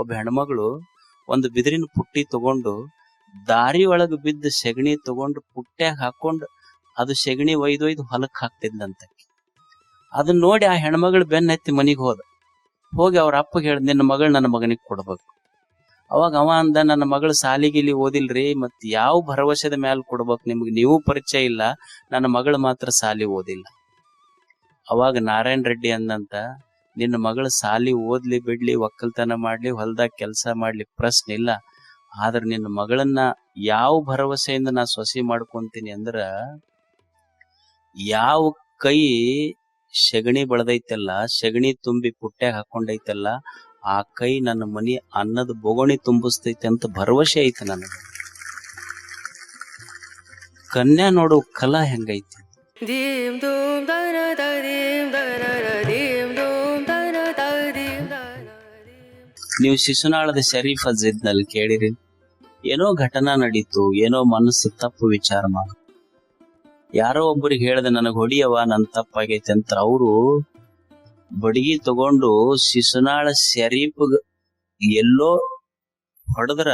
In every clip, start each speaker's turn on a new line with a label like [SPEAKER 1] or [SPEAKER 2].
[SPEAKER 1] ಒಬ್ಬ ಹೆಣ್ಮಗಳು ಒಂದು ಬಿದಿರಿನ ಪುಟ್ಟಿ ತಗೊಂಡು ದಾರಿ ಒಳಗ ಬಿದ್ದ ಸೆಗಣಿ ತಗೊಂಡು ಪುಟ್ಟ್ಯಾಗ ಹಾಕೊಂಡು ಅದು ಸೆಗಣಿ ಒಯ್ದು ಒಯ್ದು ಹೊಲಕ್ ಹಾಕ್ತಿದ್ಲಂತ ಅದನ್ನ ನೋಡಿ ಆ ಹೆಣ್ಮಗಳು ಬೆನ್ನತ್ತಿ ಮನೆಗೆ ಹೋದ. ಹೋಗಿ ಅವ್ರ ಅಪ್ಪಗೆ ಹೇಳ್ದ, ನಿನ್ನ ಮಗಳು ನನ್ನ ಮಗನಿಗೆ ಕೊಡ್ಬೇಕು. ಅವಾಗ ಅವ ಅಂದ, ನನ್ನ ಮಗಳು ಸಾಲಿಗಿಲಿ ಓದಿಲ್ರಿ ಮತ್ ಯಾವ ಭರವಸೆದ ಮ್ಯಾಲ ಕೊಡ್ಬೇಕು ನಿಮ್ಗೆ ನೀವು ಪರಿಚಯ ಇಲ್ಲ, ನನ್ನ ಮಗಳು ಮಾತ್ರ ಸಾಲಿ ಓದಿಲ್ಲ. ಅವಾಗ ನಾರಾಯಣ ರೆಡ್ಡಿ ಅಂದಂತ ನಿನ್ನ ಮಗಳ ಸಾಲಿ ಓದ್ಲಿ ಬಿಡ್ಲಿ, ಒಕ್ಕಲ್ತನ ಮಾಡ್ಲಿ, ಹೊಲ್ದಾಗ ಕೆಲಸ ಮಾಡ್ಲಿ, ಪ್ರಶ್ನೆ ಇಲ್ಲ. ಆದ್ರೆ ನಿನ್ನ ಮಗಳನ್ನ ಯಾವ ಭರವಸೆಯಿಂದ ನಾ ಸೊಸಿ ಮಾಡ್ಕೊಂತೀನಿ ಅಂದ್ರ, ಯಾವ ಕೈ ಸೆಗಣಿ ಬಳದೈತಲ್ಲ, ಸೆಗಣಿ ತುಂಬಿ ಪುಟ್ಟ್ಯಾಗ ಹಾಕೊಂಡೈತಲ್ಲ, ಆ ಕೈ ನನ್ನ ಮನಿ ಅನ್ನದ ಬೊಗಣಿ ತುಂಬಿಸ್ತೈತೆ ಅಂತ ಭರವಸೆ ಐತೆ ನನಗೆ. ಕನ್ಯಾ ನೋಡು ಕಲಾ ಹೆಂಗೈತಿ.
[SPEAKER 2] ದೀಮ್ ದೂಮ್ ದರ ದೀಮ್ ದರ ದೀಮ್ da
[SPEAKER 1] ನೀವು ಶಿಶುನಾಳದ ಶರೀಫ್ ಅಜ್ಜಿದ್ನಲ್ಲಿ ಕೇಳಿರಿ. ಏನೋ ಘಟನಾ ನಡೀತು, ಏನೋ ಮನಸ್ಸು ತಪ್ಪು ವಿಚಾರ ಮಾಡ. ಯಾರೋ ಒಬ್ಬರಿಗೆ ಹೇಳ್ದೆ, ನನಗೆ ಹೊಡಿಯವ ನನ್ ತಪ್ಪಾಗೈತೆ ಅಂತ ಅವರು ಬಡಗಿ ತಗೊಂಡು ಶಿಶುನಾಳ ಶರೀಫ್ ಎಲ್ಲೋ ಹೊಡೆದ್ರ,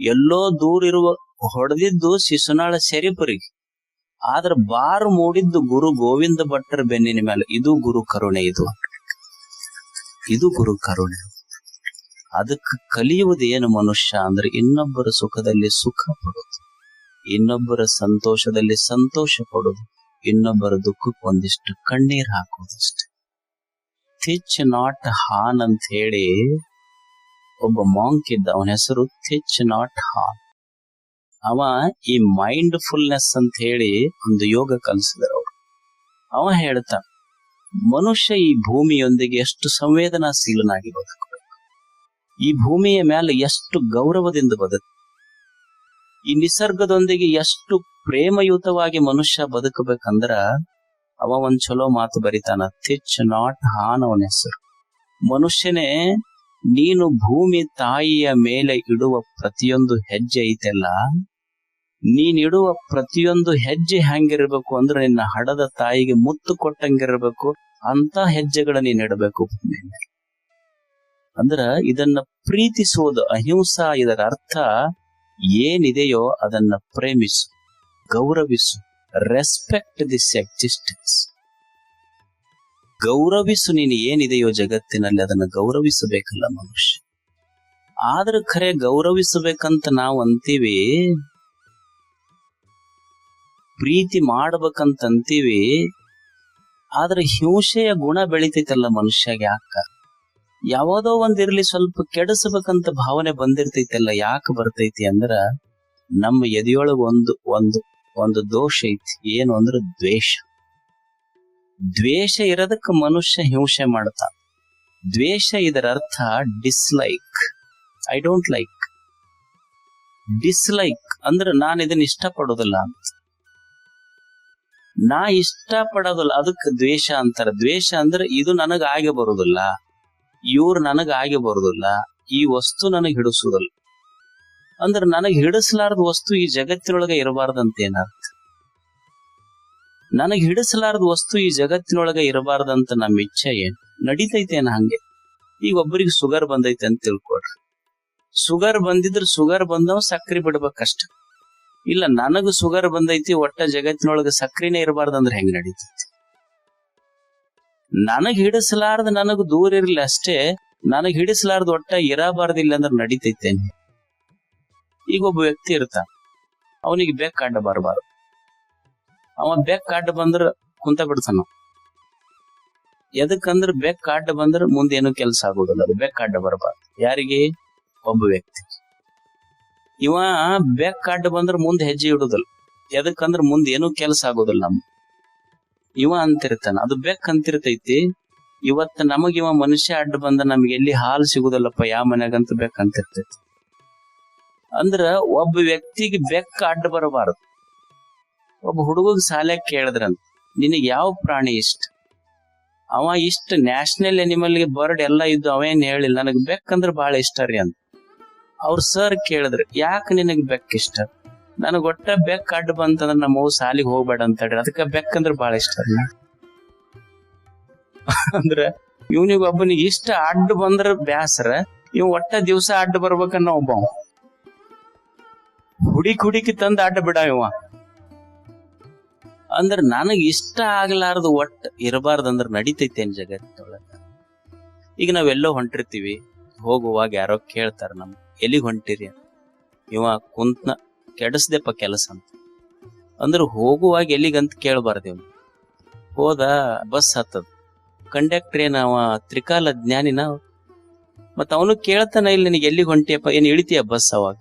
[SPEAKER 1] ಎಲ್ಲೋ ದೂರ ಇರುವ, ಹೊಡೆದಿದ್ದು ಶಿಶುನಾಳ ಶರೀಫರಿಗೆ. ಆದ್ರ ಬಾರ್ ಮೂಡಿದ್ದು ಗುರು ಗೋವಿಂದ ಭಟ್ಟರ ಬೆನ್ನಿನ ಮೇಲೆ, ಇದು ಗುರು ಕರುಣೆ ಇದು. ಇದು ಗುರು ಕರುಣೆ. ಅದಕ್ಕೆ ಕಲಿಯುವುದೇನು ಮನುಷ್ಯ ಅಂದ್ರೆ ಇನ್ನೊಬ್ಬರ ಸುಖದಲ್ಲಿ ಸುಖ ಪಡೋದು ಇನ್ನೊಬ್ಬರ ಸಂತೋಷದಲ್ಲಿ ಸಂತೋಷ ಪಡೋದು ಇನ್ನೊಬ್ಬರ ದುಃಖಕ್ಕೆ ಒಂದಿಷ್ಟು ಕಣ್ಣೀರ್ ಹಾಕೋದಷ್ಟೆ ಥಿಚ್ ನಾಟ್ ಹಾನ್ ಅಂತ ಹೇಳಿ ಒಬ್ಬ ಮಾಂಕ್ ಇದ್ದ ಅವನ ಹೆಸರು ಥಿಚ್ ನಾಟ್ ಹಾನ್ ಅವ ಈ ಮೈಂಡ್ ಫುಲ್ನೆಸ್ ಅಂತ ಹೇಳಿ ಒಂದು ಯೋಗ ಕಲಿಸಿದ್ರು ಅವರು. ಅವ ಹೇಳ್ತಾ ಮನುಷ್ಯ ಈ ಭೂಮಿಯೊಂದಿಗೆ ಎಷ್ಟು ಸಂವೇದನಾಶೀಲನಾಗಿ ಬದುಕಬೇಕು ಈ ಭೂಮಿಯ ಮೇಲೆ ಎಷ್ಟು ಗೌರವದಿಂದ ಬದುಕು. ಈ ನಿಸರ್ಗದೊಂದಿಗೆ ಎಷ್ಟು ಪ್ರೇಮಯುತವಾಗಿ ಮನುಷ್ಯ ಬದುಕಬೇಕಂದ್ರ ಅವ ಒಂದ್ ಚಲೋ ಮಾತು ಬರಿತಾನ ಥಿಚ್ ನಾಟ್ ಹಾನ್ ಅವನ ಹೆಸರು. ಮನುಷ್ಯನೇ ನೀನು ಭೂಮಿ ತಾಯಿಯ ಮೇಲೆ ಇಡುವ ಪ್ರತಿಯೊಂದು ಹೆಜ್ಜೆ ಐತೆಲ್ಲ ನೀನಿಡುವ ಪ್ರತಿಯೊಂದು ಹೆಜ್ಜೆ ಹೆಂಗಿರ್ಬೇಕು ಅಂದ್ರೆ ನಿನ್ನ ಹಡದ ತಾಯಿಗೆ ಮುತ್ತು ಕೊಟ್ಟಂಗಿರ್ಬೇಕು ಅಂತ ಹೆಜ್ಜೆಗಳ ನೀನ್ ಇಡಬೇಕು ಭೂಮಿ ಮೇಲೆ. ಅಂದ್ರ ಇದನ್ನ ಪ್ರೀತಿಸುವುದು ಅಹಿಂಸಾ ಇದರ ಅರ್ಥ ಏನಿದೆಯೋ ಅದನ್ನ ಪ್ರೇಮಿಸು, ಗೌರವಿಸು ರೆಸ್ಪೆಕ್ಟ್ ದಿಸ್ ಎಕ್ಸಿಸ್ಟೆನ್ಸ್ ಗೌರವಿಸು ನೀನು ಏನಿದೆಯೋ ಜಗತ್ತಿನಲ್ಲಿ ಅದನ್ನ ಗೌರವಿಸಬೇಕಲ್ಲ ಮನುಷ್ಯ. ಆದ್ರೆ ಖರೆ ಗೌರವಿಸಬೇಕಂತ ನಾವು ಅಂತೀವಿ, ಪ್ರೀತಿ ಮಾಡ್ಬೇಕಂತ ಅಂತೀವಿ, ಆದ್ರೆ ಹಿಂಸೆಯ ಗುಣ ಬೆಳಿತೈತಲ್ಲ ಮನುಷ್ಯಗೆ ಯಾಕ? ಯಾವ್ದೋ ಒಂದಿರ್ಲಿ ಸ್ವಲ್ಪ ಕೆಡಿಸ್ಬೇಕಂತ ಭಾವನೆ ಬಂದಿರ್ತೈತಲ್ಲ, ಯಾಕೆ ಬರ್ತೈತಿ ಅಂದ್ರ ನಮ್ಮ ಎದೆಯೊಳಗ ಒಂದು ಒಂದು ಒಂದು ದೋಷ ಐತಿ. ಏನು ಅಂದ್ರ ದ್ವೇಷ. ದ್ವೇಷ ಇರೋದಕ್ಕೆ ಮನುಷ್ಯ ಹಿಂಸೆ ಮಾಡ್ತಾನ ದ್ವೇಷ ಇದರ ಅರ್ಥ dislike I don't like dislike ಅಂದ್ರೆ ನಾನು ಇದನ್ನ ಇಷ್ಟಪಡೋದಿಲ್ಲ. ಅಂತ ನಾ ಇಷ್ಟ ಪಡೋದಿಲ್ಲ ಅದಕ್ಕೆ ದ್ವೇಷ ಅಂತಾರೆ. ದ್ವೇಷ ಅಂದ್ರೆ ಇದು ನನಗ ಆಗಿ ಬರುದಿಲ್ಲ. ಇವ್ರು ನನಗ ಆಗಿ ಬರುದಿಲ್ಲ, ಈ ವಸ್ತು ನನಗ್ ಹಿಡಿಸುದಿಲ್ಲ. ಅಂದ್ರ ನನಗ್ ಹಿಡಿಸಲಾರದ ವಸ್ತು ಈ ಜಗತ್ತಿನೊಳಗೆ ಇರಬಾರ್ದಂತ ಏನರ್ಥ? ನನಗ್ ಹಿಡಿಸಲಾರದ ವಸ್ತು ಈ ಜಗತ್ತಿನೊಳಗೆ ಇರಬಾರ್ದಂತ ನಮ್ಮ ಇಚ್ಛೆ ಏನ್? ನಡೀತೈತೇನ ಹಂಗೆ? ಈಗ ಒಬ್ಬರಿಗೆ ಸುಗರ್ ಬಂದೈತೆ ಅಂತ ತಿಳ್ಕೊಡ್ರಿ ಸುಗರ್ ಬಂದಿದ್ರ ಸುಗರ್ ಬಂದವ ಸಕ್ರಿ ಬಿಡ್ಬೇಕಷ್ಟ ಇಲ್ಲ, ನನಗ ಸುಗರ್ ಬಂದೈತಿ, ಒಟ್ಟ ಜಗತ್ತಿನೊಳಗ ಸಕ್ರಿನೇ ಇರಬಾರ್ದಂದ್ರೆ ಹೆಂಗ್ ನಡೀತೈತಿ? ನನಗ್ ಹಿಡಿಸಲಾರ್ದ ನನಗ್ ದೂರ ಇರ್ಲಿ ಅಷ್ಟೇ, ನನಗ್ ಹಿಡಿಸಲಾರ್ದ ಒಟ್ಟ ಇರಬಾರ್ದಿಲ್ಲ ಅಂದ್ರೆ ನಡೀತೈತೇನೆ? ಈಗ ಒಬ್ಬ ವ್ಯಕ್ತಿ ಇರ್ತಾನ ಅವನಿಗೆ ಬೆಕ್ಕ ಅಡ್ಡ ಬರಬಾರ್ದು. ಅವ ಬೆಕ್ಕ ಅಡ್ಡ ಬಂದ್ರ ಕುಂತ ಬಿಡ್ತಾನ. ಎದಕ್ಕಂದ್ರ ಬೆಕ್ಕ ಅಡ್ಡ ಬಂದ್ರ ಮುಂದೇನು ಕೆಲಸ ಆಗೋದಿಲ್ಲ, ಅದು ಬೆಕ್ಕ ಅಡ್ಡ ಬರಬಾರ್ದು. ಯಾರಿಗೆ? ಒಬ್ಬ ವ್ಯಕ್ತಿ. ಇವ ಬೆಕ್ಕ ಅಡ್ಡ ಬಂದ್ರ ಮುಂದೆ ಹೆಜ್ಜೆ ಇಡುದಿಲ್ಲ. ಎದಕ್ಕಂದ್ರ ಮುಂದೆ ಏನೂ ಕೆಲಸ ಆಗೋದಿಲ್ಲ ನಮ್ ಇವ ಅಂತಿರ್ತಾನ. ಅದು ಬೆಕ್ ಅಂತಿರ್ತೈತಿ ಇವತ್ತ ನಮಗಿವ ಮನುಷ್ಯ ಅಡ್ಡ ಬಂದ ನಮ್ಗೆ ಎಲ್ಲಿ ಹಾಲು ಸಿಗುದಲ್ಲಪ್ಪ ಯಾವ ಮನ್ಯಾಗಂತ ಬೆಕ್ ಅಂತಿರ್ತೈತಿ ಅಂದ್ರ ಒಬ್ಬ ವ್ಯಕ್ತಿಗೆ ಬೆಕ್ಕ ಅಡ್ಡ ಬರಬಾರದು. ಒಬ್ಬ ಹುಡುಗಗ್ ಸಾಲ್ಯಾಗ ಕೇಳಿದ್ರಂತ ನಿನಗ್ ಯಾವ ಪ್ರಾಣಿ ಇಷ್ಟ? ಅವ ಇಷ್ಟ ನ್ಯಾಷನಲ್ ಅನಿಮಲ್ಗೆ ಬರ್ಡ್ ಎಲ್ಲ ಇದ್ದು ಅವೇನ್ ಹೇಳಿಲ್ಲ, ನನಗ್ ಬೆಕ್ಕಂದ್ರ ಬಹಳ ಇಷ್ಟ ರೀ ಅಂತ ಅವ್ರ ಸರ್ ಕೇಳಿದ್ರು, ಯಾಕೆ ನಿನಗ್ ಬೆಕ್ಕ ಇಷ್ಟ ನನಗ್ ಒಟ್ಟ ಬೆಕ್ಕ ಅಡ್ಡ ಬಂತಂದ್ರ ನಮ್ಮ ಅವ್ವ ಸಾಲಿಗೆ ಹೋಗ್ಬೇಡ ಅಂತ ಹೇಳ್ರಿ ಅದಕ್ಕ ಬೆಕ್ಕಂದ್ರ ಬಹಳ ಇಷ್ಟ ಅಲ್ಲ ಅಂದ್ರ ಇವನಿಗೆ ಒಬ್ಬನಿಗೆ ಇಷ್ಟ ಅಡ್ಡ ಬಂದ್ರ ಬ್ಯಾಸರ, ಇವ್ ಒಟ್ಟ ದಿವ್ಸ ಅಡ್ಡ ಬರ್ಬೇಕನ್ನ ಒಬ್ಬ. ಹುಡುಕಿ ಹುಡುಕಿ ತಂದ ಅಡ್ಡ ಬಿಡ ಇವ ಅಂದ್ರ ನನಗ್ ಇಷ್ಟ ಆಗ್ಲಾರ್ದು ಒಟ್ಟ ಇರಬಾರ್ದಂದ್ರ ನಡಿತೈತೇನ್ ಜಗತ್ತೊಳಗ ಈಗ ನಾವೆಲ್ಲೋ ಹೊಂಟಿರ್ತೀವಿ, ಹೋಗುವಾಗ ಯಾರೋ ಕೇಳ್ತಾರ ನಮ್, ಎಲ್ಲಿಗ್ ಹೊಂಟಿರಿ. ಇವ ಕುಂತ್ನ ಕೆಡಸ್ದೆಪ್ಪ ಕೆಲಸ ಅಂತ. ಅಂದ್ರೆ ಹೋಗುವಾಗ ಎಲ್ಲಿಗಂತ ಕೇಳಬಾರ್ದೇವ್ ಹೋದ ಬಸ್ ಹತ್ತದ. ಕಂಡಕ್ಟರ್ ಏನ ಅವ ತ್ರಿಕಾಲ ಜ್ಞಾನಿನ? ಮತ್ತ ಅವನು ಕೇಳ್ತಾನ ಇಲ್ಲಿ ನಿನಗೆ ಎಲ್ಲಿಗೆ ಹೊಂಟಿಯಪ್ಪ? ಏನ್ ಇಳಿತೀಯ ಬಸ್ ಅವಾಗ?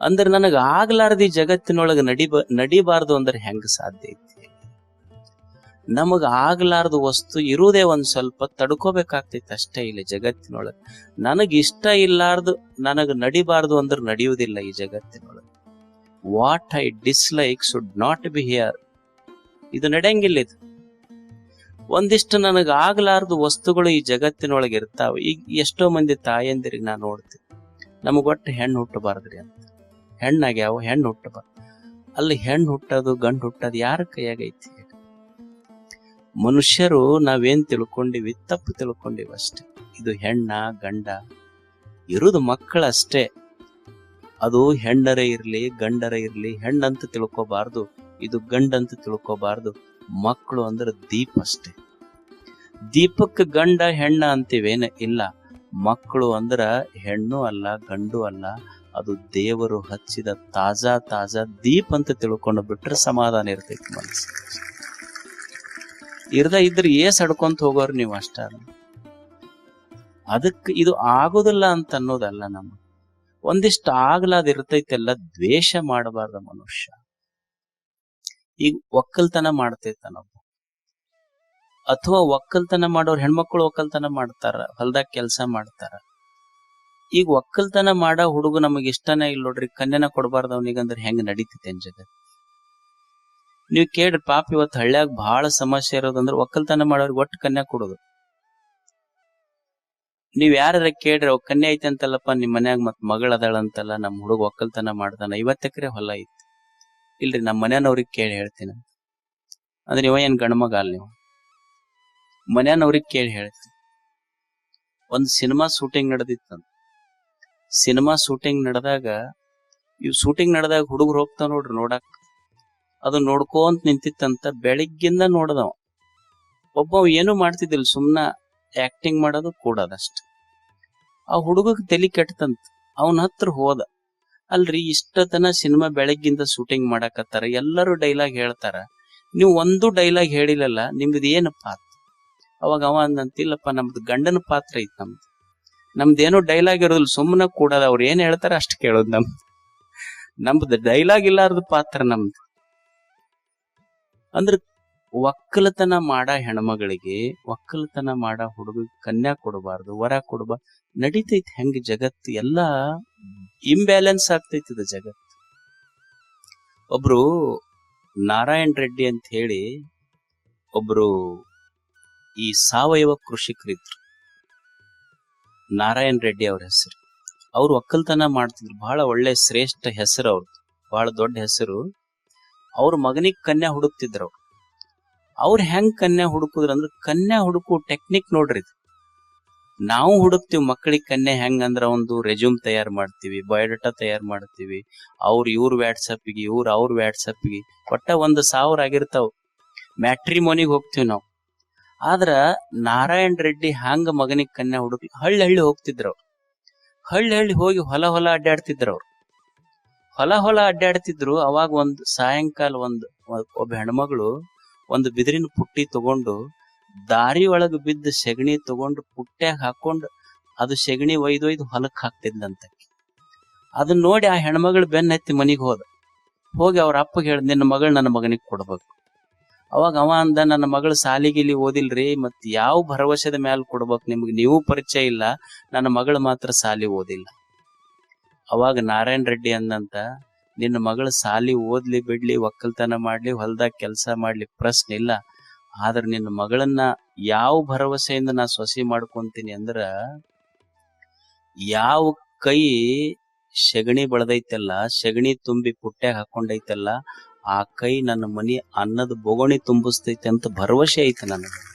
[SPEAKER 1] ಅಂದ್ರೆ ನನಗ ಆಗ್ಲಾರ್ದಿ ಜಗತ್ತಿನೊಳಗ ನಡಿಬ ನಡಿಬಾರ್ದು ಅಂದ್ರೆ ಹೆಂಗ ಸಾಧ್ಯ ಐತಿ? ನಮಗ ಆಗ್ಲಾರ್ದ ವಸ್ತು ಇರುವುದೇ ಒಂದ್ ಸ್ವಲ್ಪ ತಡ್ಕೋಬೇಕಾಗ್ತೈತಿ ಅಷ್ಟೇ ಇಲ್ಲಿ ಜಗತ್ತಿನೊಳಗ. ನನಗ್ ಇಷ್ಟ ಇಲ್ಲಾರ್ದು, ನನಗ ನಡಿಬಾರ್ದು ಅಂದ್ರೆ ನಡೆಯುವುದಿಲ್ಲ ಈ ಜಗತ್ತಿನೊಳಗ. What I dislike should not be here ಇದು ನಡೆಯಂಗಿಲ್ಲ ಇದು. ಒಂದಿಷ್ಟು ನನಗ ಆಗ್ಲಾರ್ದು ವಸ್ತುಗಳು ಈ ಜಗತ್ತಿನೊಳಗೆ ಇರ್ತಾವ. ಈಗ ಎಷ್ಟೋ ಮಂದಿ ತಾಯಂದಿರಿಗೆ ನಾ ನೋಡ್ತೀನಿ. ನಮಗ್ ಒಟ್ಟು ಹೆಣ್ಣು ಹುಟ್ಟಬಾರ್ದ್ರಿ ಅಂತ. ಹೆಣ್ಣಾಗ್ಯಾವ, ಹೆಣ್ಣು ಹುಟ್ಟಬಾರ್ದು. ಅಲ್ಲಿ ಹೆಣ್ಣು ಹುಟ್ಟೋದು, ಗಂಡು ಹುಟ್ಟೋದು ಯಾರ ಕೈಯಾಗೈತಿ? ಮನುಷ್ಯರು ನಾವೇನ್ ತಿಳ್ಕೊಂಡಿವಿ? ತಪ್ಪು ತಿಳ್ಕೊಂಡಿವಿ ಅಷ್ಟೆ. ಇದು ಹೆಣ್ಣ, ಗಂಡ, ಇರೋದು ಮಕ್ಕಳಷ್ಟೇ ಅದು ಹೆಣ್ಣರೇ ಇರಲಿ, ಗಂಡರ ಇರ್ಲಿ, ಹೆಣ್ಣಂತ ತಿಳ್ಕೊಬಾರ್ದು, ಇದು ಗಂಡಂತ ತಿಳ್ಕೊಬಾರ್ದು. ಮಕ್ಕಳು ಅಂದ್ರೆ ದೀಪ ಅಷ್ಟೇ. ದೀಪಕ್ಕೆ ಗಂಡ, ಹೆಣ್ಣ ಅಂತೀವೇನ? ಇಲ್ಲ. ಮಕ್ಕಳು ಅಂದ್ರ ಹೆಣ್ಣು ಅಲ್ಲ, ಗಂಡು ಅಲ್ಲ. ಅದು ದೇವರು ಹಚ್ಚಿದ ತಾಜಾ ತಾಜಾ ದೀಪ ಅಂತ ತಿಳ್ಕೊಂಡು ಬಿಟ್ರೆ ಸಮಾಧಾನ ಇರ್ತೈತಿ ಮನಸ್ಸು ಇರ್ದ ಇದ್ರೆ ಏ ಹಡ್ಕೊಂತ ಹೋಗೋರು ನೀವು ಅಷ್ಟ ಅದಕ್ಕೆ ಇದು ಆಗೋದಿಲ್ಲ ಅಂತ ಅನ್ನೋದಲ್ಲ ನಮ್ಮ ಒಂದಿಷ್ಟು ಆಗ್ಲಾದ ಇರ್ತೈತೆಲ್ಲ ದ್ವೇಷ ಮಾಡಬಾರ್ದ ಮನುಷ್ಯ. ಈಗ ಒಕ್ಕಲ್ತನ ಮಾಡ್ತೈತನೊಬ್ಬ ಅಥವಾ ಒಕ್ಕಲ್ತನ ಮಾಡೋರ್ ಹೆಣ್ಮಕ್ಳು ಒಕ್ಕಲ್ತನ ಮಾಡ್ತಾರ, ಹೊಲ್ದಾಗ ಕೆಲಸ ಮಾಡ್ತಾರ. ಈಗ ಒಕ್ಕಲ್ತನ ಮಾಡೋ ಹುಡುಗ ನಮಗ್ ಇಷ್ಟನೇ ಇಲ್ಲ ನೋಡ್ರಿ, ಕನ್ಯನ ಕೊಡಬಾರ್ದ ಅವನಿಗಂದ್ರೆ ಹೆಂಗ್ ನಡೀತೈತೆ ಜಗತ್ ನೀವ್ ಕೇಳ್ರಿ ಪಾಪ ಇವತ್ತು ಹಳ್ಳ್ಯಾಗ ಬಹಳ ಸಮಸ್ಯೆ ಇರೋದಂದ್ರೆ ಒಕ್ಕಲ್ತನ ಮಾಡೋರ್ಗೆ ಒಟ್ಟು ಕನ್ಯಾ ಕೊಡೋದು. ನೀವ್ ಯಾರ ಕೇಳ್ರಿ, ಅವ್ ಕನ್ಯಾ ಐತೆ ಅಂತಲ್ಲಪ್ಪ, ನಿಮ್ ಮನ್ಯಾಗ ಮತ್ ಮಗಳ ಅದಾಳಂತಲ್ಲ ನಮ್ ಹುಡುಗ ಒಕ್ಕಲ್ತನ ಮಾಡ್ತಾನ ಐವತ್ತು ಎಕರೆ ಹೊಲ ಐತಿ. ಇಲ್ರಿ, ನಮ್ ಮನ್ಯಾನವ್ರಿಗೆ ಕೇಳಿ ಹೇಳ್ತೀನಿ. ಅಂದ್ರೆ ಇವ ಏನ್ ಗಂಡ್ಮಗ ಅಲ್ಲ ನೀವು? ಮನ್ಯಾನವ್ರಿಗೆ ಕೇಳಿ ಹೇಳ್ತೀನಿ. ಒಂದ್ ಸಿನಿಮಾ ಶೂಟಿಂಗ್ ನಡೆದಿತ್ತಂತ ಸಿನಿಮಾ ಶೂಟಿಂಗ್ ನಡೆದಾಗ, ಇವ್ ಶೂಟಿಂಗ್ ನಡೆದಾಗ ಹುಡುಗರು ಹೋಗ್ತಾವ ನೋಡ್ರಿ ನೋಡಕ್. ಅದು ನೋಡ್ಕೊಂತ ನಿಂತಿತ್ತಂತ ಬೆಳಿಗ್ಗಿಂದ ನೋಡ್ದವ. ಒಬ್ಬ ಏನು ಮಾಡ್ತಿದ್ದಿಲ್ಲ, ಸುಮ್ನ ಆಕ್ಟಿಂಗ್ ಮಾಡೋದು ಕೂಡದಷ್ಟ ಆ ಹುಡುಗ ತಲಿ ಕೆಟ್ಟತಂತ, ಅವನ ಹತ್ರ ಹೋದ. ಅಲ್ರಿ, ಇಷ್ಟತನ ಸಿನಿಮಾ ಬೆಳಗ್ಗಿಂದ ಶೂಟಿಂಗ್ ಮಾಡಕತ್ತಾರ, ಎಲ್ಲರೂ ಡೈಲಾಗ್ ಹೇಳ್ತಾರ. ನೀವು ಒಂದು ಡೈಲಾಗ್ ಹೇಳಿಲ್ಲಲ್ಲ, ನಿಮ್ದು ಏನು ಪಾತ್ರ? ಅವಾಗ ಅವ ಅಂದಂತಿಲ್ಲಪ್ಪ ನಮ್ದು ಗಂಡನ ಪಾತ್ರ ಐತ್ ನಮ್ದು. ನಮ್ದೇನೋ ಡೈಲಾಗ್ ಇರೋದಿಲ್ಲ ಸುಮ್ಮನೆ ಕೂಡದ ಅವ್ರು ಏನ್ ಹೇಳ್ತಾರ ಅಷ್ಟು ಕೇಳೋದು ನಮ್ದು. ನಮ್ದು ಡೈಲಾಗ್ ಇಲ್ಲಾರ್ದ ಪಾತ್ರ ನಮ್ದು. ಅಂದ್ರ ಒಕ್ಕಲತನ ಮಾಡ ಹೆಣ್ಮಗಳಿಗೆ, ಒಕ್ಕಲತನ ಮಾಡ ಹುಡುಗ, ಕನ್ಯಾ ಕೊಡಬಾರ್ದು, ವರ ಕೊಡಬಾರ್ದು ನಡೀತೈತಿ ಹೆಂಗ್ ಜಗತ್ತು? ಎಲ್ಲಾ ಇಂಬ್ಯಾಲೆನ್ಸ್ ಆಗ್ತೈತಿ ಜಗತ್ತು. ಒಬ್ರು ನಾರಾಯಣ್ ರೆಡ್ಡಿ ಅಂತ ಹೇಳಿ ಒಬ್ರು ಈ ಸಾವಯವ ಕೃಷಿಕರಿದ್ರು. ನಾರಾಯಣ್ ರೆಡ್ಡಿ ಅವ್ರ ಹೆಸರು. ಅವ್ರು ಒಕ್ಕಲ್ತನ ಮಾಡ್ತಿದ್ರು. ಬಹಳ ಒಳ್ಳೆ ಶ್ರೇಷ್ಠ ಹೆಸರು ಅವ್ರದ್ದು ಬಹಳ ದೊಡ್ಡ ಹೆಸರು. ಅವ್ರ ಮಗನಿಗೆ ಕನ್ಯಾ ಹುಡುಕ್ತಿದ್ರು. ಅವ್ರ ಹೆಂಗ್ ಕನ್ಯಾ ಹುಡುಕುದ್ರ ಅಂದ್ರೆ ಕನ್ಯಾ ಹುಡುಕು ಟೆಕ್ನಿಕ್ ನೋಡ್ರಿ ನಾವು ಹುಡುಕ್ತಿವಿ ಮಕ್ಕಳಿಗೆ ಕನ್ಯಾ ಹೆಂಗ್ ಅಂದ್ರ ಒಂದು ರೆಸ್ಯೂಮ್ ತಯಾರು ಮಾಡ್ತೀವಿ ಬಯೋಡಾಟಾ ತಯಾರು ಮಾಡ್ತೀವಿ, ಅವ್ರ ಇವ್ರ ವ್ಯಾಟ್ಸಪ್ಗೆ ಇವ್ರ ಅವ್ರ ವ್ಯಾಟ್ಸಪ್ಗೆ ಒಟ್ಟ ಒಂದು ಸಾವಿರ ಆಗಿರ್ತಾವ. ಮ್ಯಾಟ್ರಿಮೋನಿಗೆ ಹೋಗ್ತೀವಿ ನಾವು. ಆದ್ರ ನಾರಾಯಣ್ ರೆಡ್ಡಿ ಹಂಗ ಮಗನಿಗೆ ಕನ್ಯಾ ಹುಡುಕ್ ಹಳ್ಳಿ ಹಳ್ಳಿ ಹೋಗ್ತಿದ್ರು. ಹಳ್ಳಿ ಹಳ್ಳಿ ಹೋಗಿ ಹೊಲ ಹೊಲ ಅಡ್ಡಾಡ್ತಿದ್ರು ಅವ್ರು. ಹೊಲ ಹೊಲ ಅಡ್ಡಾಡ್ತಿದ್ರು. ಅವಾಗ ಒಂದ್ ಸಾಯಂಕಾಲ ಒಂದ್ ಒಬ್ಬ ಹೆಣ್ಮಗಳು ಒಂದು ಬಿದಿರಿನ ಪುಟ್ಟಿ ತಗೊಂಡು ದಾರಿ ಒಳಗ ಬಿದ್ದ ಸೆಗಣಿ ತಗೊಂಡು ಪುಟ್ಟ್ಯಾಗ ಹಾಕೊಂಡು ಅದು ಸೆಗಣಿ ಒಯ್ದು ಒಯ್ದು ಹೊಲಕ್ ಹಾಕ್ತಿದ್ಲಂತ ಅದನ್ನ ನೋಡಿ ಆ ಹೆಣ್ಮಗಳು ಬೆನ್ನ ಹತ್ತಿ ಮನಿಗ್ ಹೋದ. ಹೋಗಿ ಅವ್ರ ಅಪ್ಪಗೆ ಹೇಳ್ದ, ನಿನ್ನ ಮಗಳು ನನ್ನ ಮಗನಿಗೆ ಕೊಡ್ಬೇಕು. ಅವಾಗ ಅವ ಅಂದ, ನನ್ನ ಮಗಳು ಸಾಲಿಗಿಲಿ ಓದಿಲ್ರಿ ಮತ್ ಯಾವ ಭರವಸೆದ ಮ್ಯಾಲ ಕೊಡ್ಬೇಕು ನಿಮ್ಗೆ? ನೀವು ಪರಿಚಯ ಇಲ್ಲ. ನನ್ನ ಮಗಳು ಮಾತ್ರ ಸಾಲಿ ಓದಿಲ್ಲ. ಅವಾಗ ನಾರಾಯಣ ರೆಡ್ಡಿ ಅಂದಂತ, ನಿನ್ನ ಮಗಳ ಸಾಲಿ ಓದ್ಲಿ ಬಿಡ್ಲಿ, ಒಕ್ಕಲ್ತನ ಮಾಡ್ಲಿ, ಹೊಲ್ದಾಗ ಕೆಲಸ ಮಾಡ್ಲಿ ಪ್ರಶ್ನೆ ಇಲ್ಲ. ಆದ್ರೆ ನಿನ್ನ ಮಗಳನ್ನ ಯಾವ ಭರವಸೆಯಿಂದ ನಾ ಸೊಸಿ ಮಾಡ್ಕೊಂತೀನಿ ಅಂದ್ರ, ಯಾವ ಕೈ ಸೆಗಣಿ ಬಳದೈತಲ್ಲ, ಸೆಗಣಿ ತುಂಬಿ ಪುಟ್ಟ್ಯಾಗ ಹಾಕೊಂಡೈತಲ್ಲ, ಆ ಕೈ ನನ್ನ ಮನಿ ಅನ್ನದ ಬೊಗಣಿ ತುಂಬಿಸ್ತೈತೆ ಅಂತ ಭರವಸೆ ಐತೆ ನನಗೆ.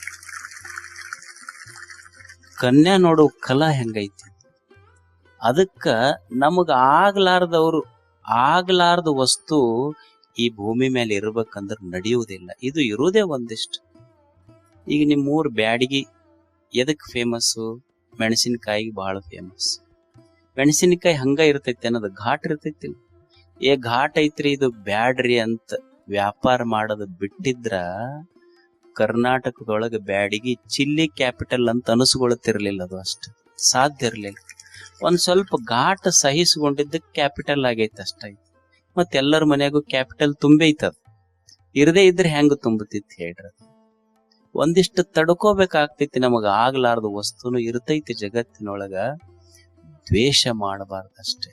[SPEAKER 1] ಕನ್ಯಾ ನೋಡು ಕಲಾ ಹೆಂಗೈತಿ. ಅದಕ್ಕ ನಮಗ ಆಗ್ಲಾರ್ದವ್ರು, ಆಗ್ಲಾರ್ದ ವಸ್ತು ಈ ಭೂಮಿ ಮೇಲೆ ಇರ್ಬೇಕಂದ್ರೆ ನಡೆಯುವುದಿಲ್ಲ. ಇದು ಇರುವುದೇ ಒಂದಿಷ್ಟು. ಈಗ ನಿಮ್ಮ ಊರ್ ಬ್ಯಾಡಗಿ ಎದಕ್ ಫೇಮಸ್ಸು ಮೆಣಸಿನಕಾಯಿಗೆ ಬಹಳ ಫೇಮಸ್ ಮೆಣಸಿನಕಾಯಿ ಹಂಗ ಇರ್ತೈತಿ ಅನ್ನೋದು ಘಾಟ್ ಇರ್ತೈತಿ ಏ ಘಾಟ್ ಐತ್ರಿ ಇದು ಬ್ಯಾಡ್ರಿ ಅಂತ ವ್ಯಾಪಾರ ಮಾಡೋದು ಬಿಟ್ಟಿದ್ರ ಕರ್ನಾಟಕದೊಳಗೆ ಬ್ಯಾಡಿಗೆ ಚಿಲ್ಲಿ ಕ್ಯಾಪಿಟಲ್ ಅಂತ ಅನಿಸ್ಕೊಳ್ತಿರ್ಲಿಲ್ಲ ಅದು ಅಷ್ಟು. ಸಾಧ್ಯ ಇರ್ಲಿಲ್ಲ. ಒಂದ್ ಸ್ವಲ್ಪ ಘಾಟ್ ಸಹಿಸಿಕೊಂಡಿದ್ದ ಕ್ಯಾಪಿಟಲ್ ಆಗೈತೆ ಮತ್ತೆ ಎಲ್ಲರ ಮನೆಗೂ ಕ್ಯಾಪಿಟಲ್ ತುಂಬೈತದ ಇರದೇ ಇದ್ರೆ ಹೆಂಗ ತುಂಬತಿತ್ತು ಹೇಳ್ರಿ ಒಂದಿಷ್ಟು ತಡ್ಕೋಬೇಕಾಗ್ತೈತಿ ನಮಗ ಆಗ್ಲಾರ್ದ ವಸ್ತುನು ಇರ್ತೈತಿ ಜಗತ್ತಿನೊಳಗ. ದ್ವೇಷ ಮಾಡಬಾರ್ದಷ್ಟೇ.